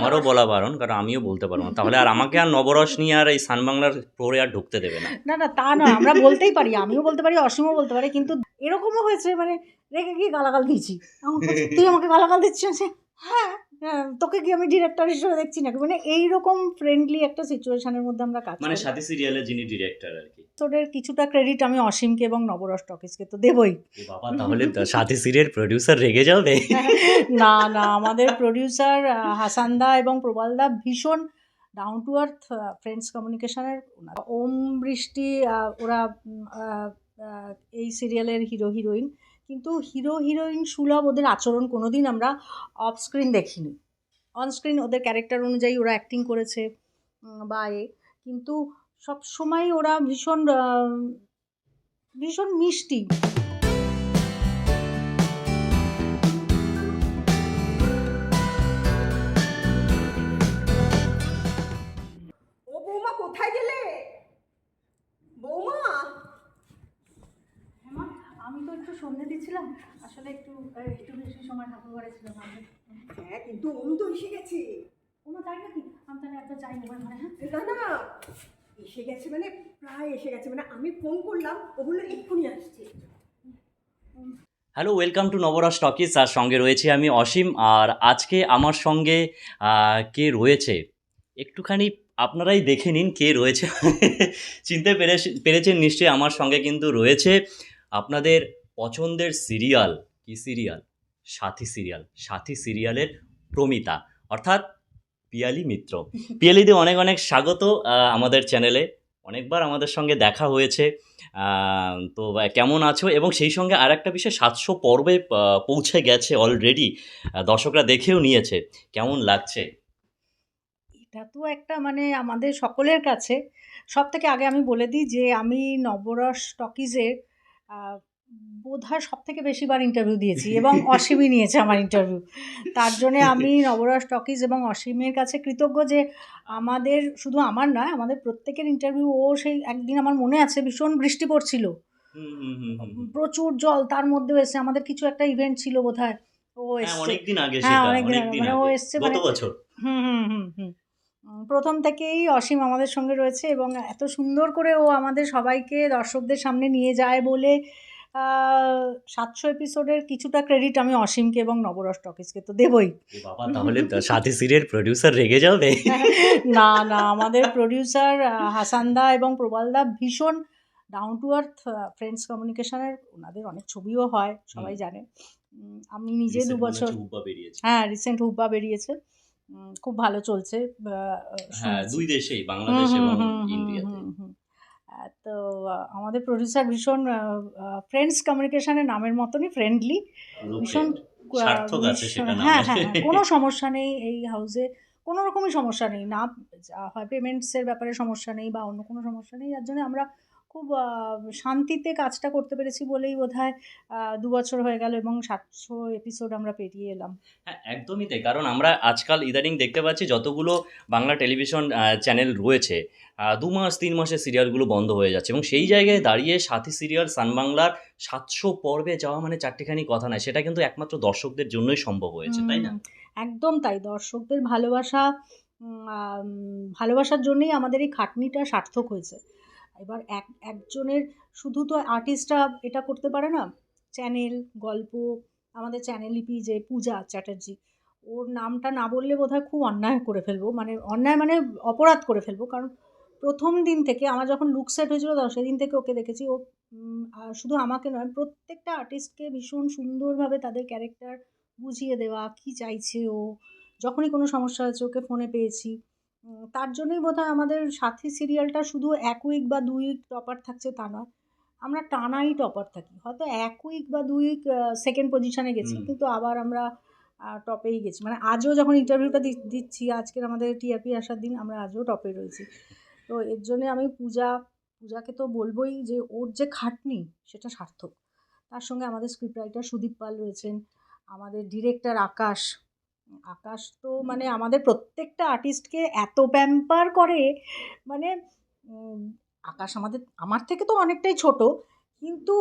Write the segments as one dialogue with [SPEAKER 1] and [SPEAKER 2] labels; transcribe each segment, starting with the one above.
[SPEAKER 1] আমারও বলা বারণ কারণ আমিও বলতে পারব না। তাহলে আর আমাকে আর নবরস নিয়ে আর এই সানবাংলার পরে আর ঢুকতে দেবে না।
[SPEAKER 2] না না তা না আমরা বলতেই পারি আমিও বলতে পারি অসীমও বলতে পারি কিন্তু এরকমও হয়েছে মানে রেখে গিয়ে গালাগাল দিয়েছি। তুই আমাকে গালাগাল দিচ্ছিস? হ্যাঁ হ্যাঁ, তোকে কি আমি ডিরেক্টর হিসেবে দেখছি নাকি? মানে এইরকম ফ্রেন্ডলি একটা সিচুয়েশনের মধ্যে আমরা কাজ
[SPEAKER 1] মানে সাথী সিরিয়ালের যিনি ডিরেক্টর আর কি।
[SPEAKER 2] তোদের কিছুটা ক্রেডিট আমি অসীমকে এবং নবরস টকিসকে তো দেবই।
[SPEAKER 1] বাবা তাহলে সাথী সিরিয়াল প্রডিউসার রেগে যাবে?
[SPEAKER 2] না না আমাদের প্রডিউসার হাসানদা এবং প্রবালদা ভীষণ ডাউন টু আর্থ ফ্রেন্ডস কমিউনিকেশনের ওম বৃষ্টি ওরা এই সিরিয়ালের হিরো হিরোইন কিন্তু হিরো, হিরোইন সুলভ ওদের আচরণ কোনো দিন আমরা অফ স্ক্রিন দেখিনি। অন স্ক্রিন ওদের ক্যারেক্টার অনুযায়ী ওরা অ্যাক্টিং করেছে বা এ। কিন্তু সব সময় ওরা ভীষণ ভীষণ মিষ্টি।
[SPEAKER 3] কোথায় গেলে বৌমা
[SPEAKER 2] হেমা আমি তো একটু সন্ধে দিচ্ছিলাম? আসলে একটু একটু বেশি সময় ঠাকুর ঘরে ছিলাম
[SPEAKER 3] হ্যাঁ কিন্তু ওম তো এসে গেছে।
[SPEAKER 2] কোনো তাই নাকি? আমি তাহলে একবার যাই ঘরে হ্যাঁ?
[SPEAKER 3] না না এসে গেছে মানে প্রায় এসে গেছে। মানে আমি ফোন করলাম ও বলল এক্ষুনি আসছে।
[SPEAKER 1] Hello welcome to Nabaraj talkies আর সঙ্গে রয়েছে আমি অসীম। আর আজকে আমার সঙ্গে কে রয়েছে? একটুখানি আপনারাই দেখে নিন কে রয়েছে। চিনতে পেরে পেরেছেন নিশ্চয়ই আমার সঙ্গে কিন্তু রয়েছে। আপনাদের পছন্দের সিরিয়াল কি সিরিয়াল সাথী সিরিয়াল সাথী সিরিয়ালের প্রমিতা। অর্থাৎ পিয়ালি মিত্র। পিয়ালিদি অনেক অনেক স্বাগত আমাদের চ্যানেলে অনেকবার আমাদের সঙ্গে দেখা হয়েছে। তো কেমন আছো? এবং সেই সঙ্গে আর একটা বিষয় সাতশো পর্বে পৌঁছে গেছে অলরেডি দর্শকরা দেখেও নিয়েছে। কেমন লাগছে?
[SPEAKER 2] এটা তো একটা মানে আমাদের সকলের কাছে। সব থেকে আগে আমি বলে দিই যে আমি নবরস টকিজের বোধ হয় সব থেকে বেশিবার ইন্টারভিউ দিয়েছি এবং অসীমই নিয়েছে আমার ইন্টারভিউ তার জন্যে আমি নবরস টকিজ এবং অসীমের কাছে কৃতজ্ঞ যে আমাদের শুধু আমার নয় আমাদের প্রত্যেকের ইন্টারভিউ ও সেই একদিন আমার মনে আছে ভীষণ বৃষ্টি পড়ছিল। প্রচুর জল তার মধ্যেও এসে আমাদের কিছু একটা ইভেন্ট ছিল বোধ হয় ও এসছে হ্যাঁ, অনেকদিন আগে। মানে ও এসছে মানে- হুম হুম হুম হুম প্রথম থেকেই অসীম আমাদের সঙ্গে রয়েছে এবং এত সুন্দর করে ও আমাদের সবাইকে দর্শকদের সামনে নিয়ে যায় বলে সাতশো এপিসোডের কিছুটা ক্রেডিট আমি অসীমকে এবং নবরস টকিসকে তো দেবই।
[SPEAKER 1] বাবা তাহলে সাথী সিরিয়াল প্রডিউসার রেগে যাবে?
[SPEAKER 2] না না আমাদের প্রডিউসার হাসানদা এবং প্রবালদা ভীষণ ডাউন টু আর্থ ফ্রেন্ডস কমিউনিকেশনের ওনাদের অনেক ছবিও হয় সবাই জানে। আমি নিজে দু বছর হ্যাঁ রিসেন্ট হুব্বা বেরিয়েছে। খুব ভালো চলছে
[SPEAKER 1] হ্যাঁ দুই দেশেই বাংলাদেশ এবং ইন্ডিয়াতে।
[SPEAKER 2] তো আমাদের প্রডিউসার ভীষণ ফ্রেন্ডস কমিউনিকেশনের নামের মতনই ফ্রেন্ডলি ভীষণ হ্যাঁ হ্যাঁ হ্যাঁ, কোনো সমস্যা নেই এই হাউসে কোনো রকমই সমস্যা নেই। না হয় পেমেন্টসের ব্যাপারে সমস্যা নেই বা অন্য কোনো সমস্যা নেই। যার জন্য আমরা খুব শান্তিতে কাজটা করতে পেরেছি বলেই বোধ হয় দু বছর হয়ে গেল এবং সাতশো এপিসোড আমরা পেরিয়ে এলাম।
[SPEAKER 1] হ্যাঁ একদমই তাই। কারণ আমরা আজকাল ইদানিং দেখতে পাচ্ছি যতগুলো বাংলা টেলিভিশন চ্যানেল রয়েছে দু মাস তিন মাসের সিরিয়ালগুলো বন্ধ হয়ে যাচ্ছে এবং সেই জায়গায় দাঁড়িয়ে সাথী সিরিয়াল সান বাংলার সাতশো পর্বে যাওয়া মানে চারটিখানি কথা নয় সেটা কিন্তু একমাত্র দর্শকদের জন্যই সম্ভব হয়েছে তাই না?
[SPEAKER 2] একদম তাই। দর্শকদের ভালোবাসা ভালোবাসার জন্যই আমাদের এই খাটনিটা সার্থক হয়েছে। এবার এক, একজনের শুধু তো আর্টিস্টরা এটা করতে পারে না। চ্যানেল গল্প, আমাদের চ্যানেল লিপি যে পূজা চ্যাটার্জি, ওর নামটা না বললে বোধহয় খুব অন্যায় করে ফেলব। মানে অন্যায় মানে অপরাধ করে ফেলব। কারণ প্রথম দিন থেকে আমার যখন লুক সেট হয়েছিল তখন সেদিন থেকে ওকে দেখেছি, ও শুধু আমাকে নয়, প্রত্যেকটা আর্টিস্টকে ভীষণ সুন্দরভাবে তাদের ক্যারেক্টার বুঝিয়ে দেওয়া, কী চাইছে ও, যখনই কোনো সমস্যা হয়েছে ওকে ফোনে পেয়েছি। তার জন্যই বোধহয় আমাদের সাথী সিরিয়ালটা শুধু এক উইক বা দুই উইক টপার থাকছে তা নয়। আমরা টানাই টপার থাকি। হয়তো এক উইক বা দুই উইক সেকেন্ড পজিশনে গেছি কিন্তু আবার আমরা টপেই গেছি। মানে আজও যখন ইন্টারভিউটা দিচ্ছি আজকের আমাদের টিআরপি আসার দিন আমরা আজও টপে রয়েছি। তো এর জন্যে আমি পূজা পূজাকে তো বলবোই যে ওর যে খাটনি সেটা সার্থক। তার সঙ্গে আমাদের স্ক্রিপ্ট রাইটার সুদীপ পাল রয়েছেন আমাদের ডিরেক্টর আকাশ আকাশ তো মানে আমাদের প্রত্যেকটা আর্টিস্টকে এত প্যাম্পার করে মানে আকাশ আমাদের আমার থেকে তো অনেকটাই ছোট কিন্তু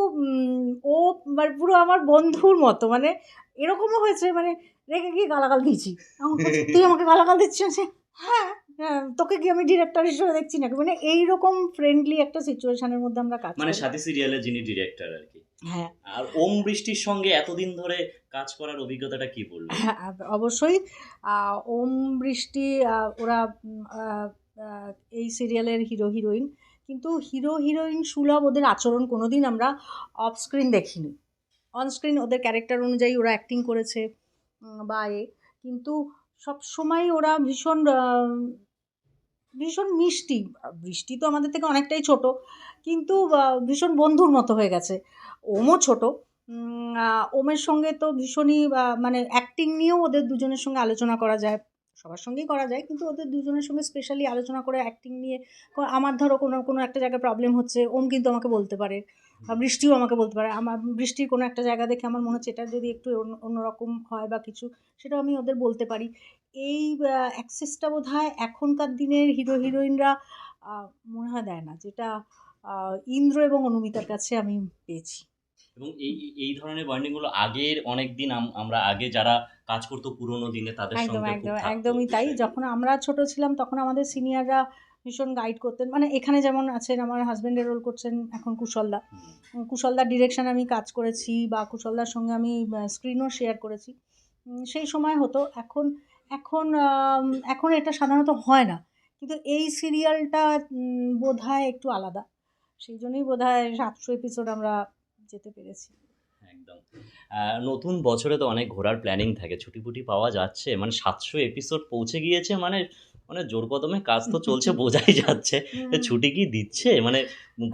[SPEAKER 2] ও মানে পুরো আমার বন্ধুর মতো মানে এরকমও হয়েছে মানে রেখে গিয়ে গালাগাল দিয়েছি। তুই আমাকে গালাগাল দিচ্ছিস? হ্যাঁ হ্যাঁ, তোকে কি আমি ডিরেক্টর হিসেবে দেখছি নাকি? মানে এইরকম ফ্রেন্ডলি একটা সিচুয়েশনের মধ্যে আমরা কাজ
[SPEAKER 1] মানে সাথী সিরিয়ালের যিনি ডিরেক্টর আর কি।
[SPEAKER 2] হ্যাঁ।
[SPEAKER 1] আর ওম বৃষ্টির সঙ্গে এতদিন ধরে কাজ করার অভিজ্ঞতাটা কি বলব
[SPEAKER 2] হ্যাঁ অবশ্যই। ওম বৃষ্টি ওরা এই সিরিয়ালের হিরো হিরোইন। কিন্তু হিরো হিরোইন সুলভ ওদের আচরণ কোনোদিন আমরা অফ স্ক্রিন দেখিনি। অন স্ক্রিন ওদের ক্যারেক্টার অনুযায়ী ওরা অ্যাক্টিং করেছে বা এ। কিন্তু সব সময় ওরা ভীষণ ভীষণ মিষ্টি। বৃষ্টি তো আমাদের থেকে অনেকটাই ছোট। কিন্তু ভীষণ বন্ধুর মতো হয়ে গেছে। ওমও ছোট। ওমের সঙ্গে তো ভীষণই মানে অ্যাক্টিং নিয়েও ওদের দুজনের সঙ্গে আলোচনা করা যায়। সবার সঙ্গেই করা যায়, কিন্তু ওদের দুজনের সঙ্গে স্পেশালি আলোচনা করে অ্যাক্টিং নিয়ে আমার ধরো কোনো কোনো একটা জায়গায় প্রবলেম হচ্ছে, ওম কিন্তু আমাকে বলতে পারে বৃষ্টিও আমাকে বলতে পারে। আমার বৃষ্টির কোনো একটা জায়গা দেখে আমার মনে হচ্ছে এটা যদি একটু অন্য- অন্যরকম হয় বা কিছু সেটাও আমি ওদের বলতে পারি। এই অ্যাক্সেসটা বোধ হয় এখনকার দিনের হিরো হিরোইনরা মনে হয় দেয় না, যেটা ইন্দ্র এবং অনুমিতার কাছে আমি পেয়েছি।
[SPEAKER 1] এবং এই এই- ধরনের বন্ডিংগুলো আগের অনেক দিন আমরা আগে যারা কাজ করতো পুরোনো দিনে তাদের
[SPEAKER 2] একদম একদম একদমই তাই। যখন আমরা ছোট ছিলাম তখন আমাদের সিনিয়ররা ভীষণ গাইড করতেন। মানে এখানে যেমন আছেন আমার হাজব্যান্ডের রোল করছেন এখন কুশলদা। কুশলদার ডিরেকশন আমি কাজ করেছি বা কুশলদার সঙ্গে আমি স্ক্রিনও শেয়ার করেছি। সেই সময় হতো। এখন এখন এখন এটা সাধারণত হয় না। কিন্তু এই সিরিয়ালটা বোধ হয় একটু আলাদা। সেই জন্যই বোধ হয় সাতশো এপিসোড আমরা যেতে পেরেছি।
[SPEAKER 1] একদম। নতুন বছরে তো অনেক ঘোরার প্ল্যানিং থাকে ছুটি ফুটি পাওয়া যাচ্ছে মানে সাতশো এপিসোড পৌঁছে গিয়েছে মানে মানে জোর কদমে কাজ তো চলছে বোঝাই যাচ্ছে। ছুটি কি দিচ্ছে? মানে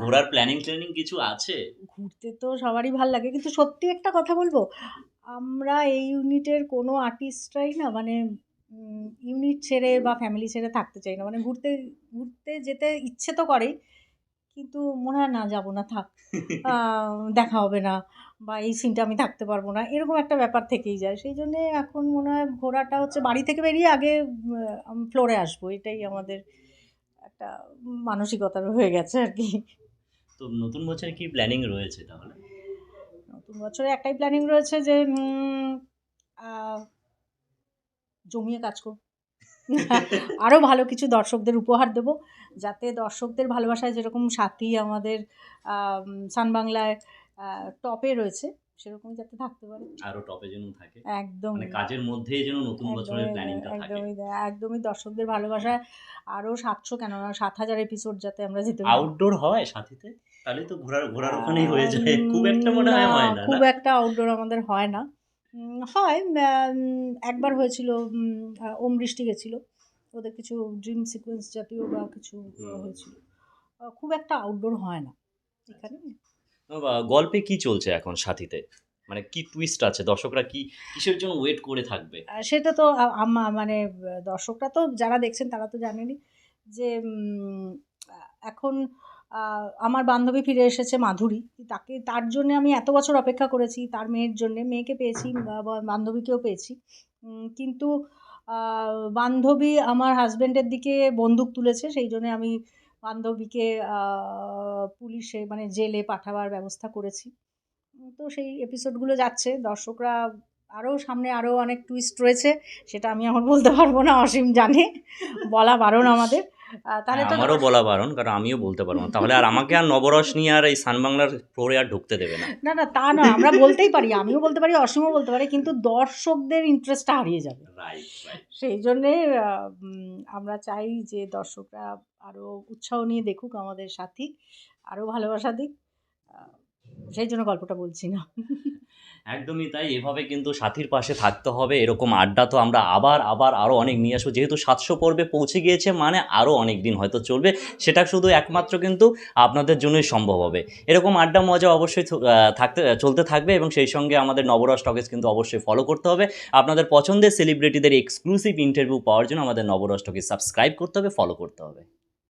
[SPEAKER 1] ঘোরার প্ল্যানিং ট্ল্যানিং কিছু আছে?
[SPEAKER 2] ঘুরতে তো সবারই ভালো লাগে কিন্তু সত্যি একটা কথা বলব আমরা এই ইউনিটের কোনো আর্টিস্টরাই না মানে ইউনিট ছেড়ে বা ফ্যামিলি ছেড়ে থাকতে চাই না। মানে ঘুরতে ঘুরতে যেতে ইচ্ছে তো করেই কিন্তু মনে হয় না যাব না থাক। দেখা হবে না বা এই সিনটা আমি থাকতে পারব না এরকম একটা ব্যাপার থেকেই যায়। সেই জন্যে এখন মনে হয় ঘোরাটা হচ্ছে বাড়ি থেকে বেরিয়ে আগে ফ্লোরে আসব এটাই আমাদের একটা মানসিকতা হয়ে গেছে আর কি।
[SPEAKER 1] তো নতুন বছরে কি প্ল্যানিং রয়েছে তাহলে?
[SPEAKER 2] নতুন বছরে একটাই প্ল্যানিং রয়েছে যে জমিয়ে কাজ করব। আরও ভালো কিছু দর্শকদের উপহার দেব যাতে দর্শকদের ভালোবাসায় যেরকম সাথী আমাদের সানবাংলায় টপে রয়েছে সেরকমই যাতে থাকতে পারে।
[SPEAKER 1] আরও টপে যেন থাকে।
[SPEAKER 2] একদম।
[SPEAKER 1] মানে কাজের মধ্যেই যেন নতুন বছরের প্ল্যানিংটা থাকে।
[SPEAKER 2] একদমই একদমই দর্শকদের ভালোবাসায় আরও সাতশো কেন না সাত হাজার এপিসোড যাতে আমরা যেতে পারি।
[SPEAKER 1] আউটডোর হয় সাথীতে? তাহলে তো ঘোরার ঘোরার ওখানেই হয়ে যায়। খুব একটা মনে হয় হয় না
[SPEAKER 2] খুব একটা আউটডোর আমাদের হয় না। হয় একবার হয়েছিল ওম বৃষ্টি গেছিল। ওদের কিছু ড্রিম সিকোয়েন্স জাতীয় বা কিছু হয়েছিল। খুব একটা আউটডোর হয় না। এখানে
[SPEAKER 1] গল্পে কি চলছে এখন সাথীতে? মানে কি টুইস্ট আছে? দর্শকরা কি কিসের জন্য ওয়েট করে থাকবে?
[SPEAKER 2] সেটা তো মানে দর্শকরা তো যারা দেখছেন তারা তো জানেনই যে এখন আমার বান্ধবী ফিরে এসেছে মাধুরী। তাকে, তার জন্য আমি এত বছর অপেক্ষা করেছি, তার মেয়ের জন্য, মেয়েকে পেয়েছি বান্ধবীকেও পেয়েছি। কিন্তু বান্ধবী আমার হাজব্যান্ডের দিকে বন্দুক তুলেছে, সেই জন্য আমি বান্ধবীকে পুলিশে মানে জেলে পাঠাবার ব্যবস্থা করেছি। তো সেই এপিসোডগুলো যাচ্ছে, দর্শকরা আরও সামনে আরও অনেক টুইস্ট রয়েছে, সেটা আমি এখন বলতে পারব না, অসীম জানে। বলা বারণ আমাদের। তাহলে তো
[SPEAKER 1] হ্যাঁ, আমারও বলা বারণ কারণ আমিও বলতে পারব না। তাহলে আর আমাকে আর নবরস নিয়ে আর এই সান বাংলার ফ্লোরে আর ঢুকতে দেবে না।
[SPEAKER 2] না না তা না আমরা বলতেই পারি আমিও বলতে পারি অসীমও বলতে পারি কিন্তু দর্শকদের ইন্টারেস্টটা হারিয়ে যাবে। সেই জন্যে আমরা চাই যে দর্শকরা আরও উৎসাহ নিয়ে দেখুক আমাদের সাথী আরও ভালোবাসা দিক। সেই জন্য গল্পটা বলছি না।
[SPEAKER 1] একদমই তাই, এভাবে কিন্তু সাথীর পাশে থাকতে হবে, এরকম আড্ডা তো আমরা আবার আবার আরও অনেক নিয়ে আসব। যেহেতু সাতশো পর্বে পৌঁছে গিয়েছে মানে আরও অনেক দিন হয়তো চলবে, সেটা শুধু একমাত্র কিন্তু আপনাদের জন্যই সম্ভব হবে। এরকম আড্ডা মজা অবশ্যই থাকতে, চলতে থাকবে এবং সেই সঙ্গে আমাদের নবরস টকেজ কিন্তু অবশ্যই ফলো করতে হবে। আপনাদের পছন্দের সেলিব্রিটিদের এক্সক্লুসিভ ইন্টারভিউ পাওয়ার জন্য আমাদের নবরস টকেজ সাবস্ক্রাইব করতে হবে ফলো করতে হবে।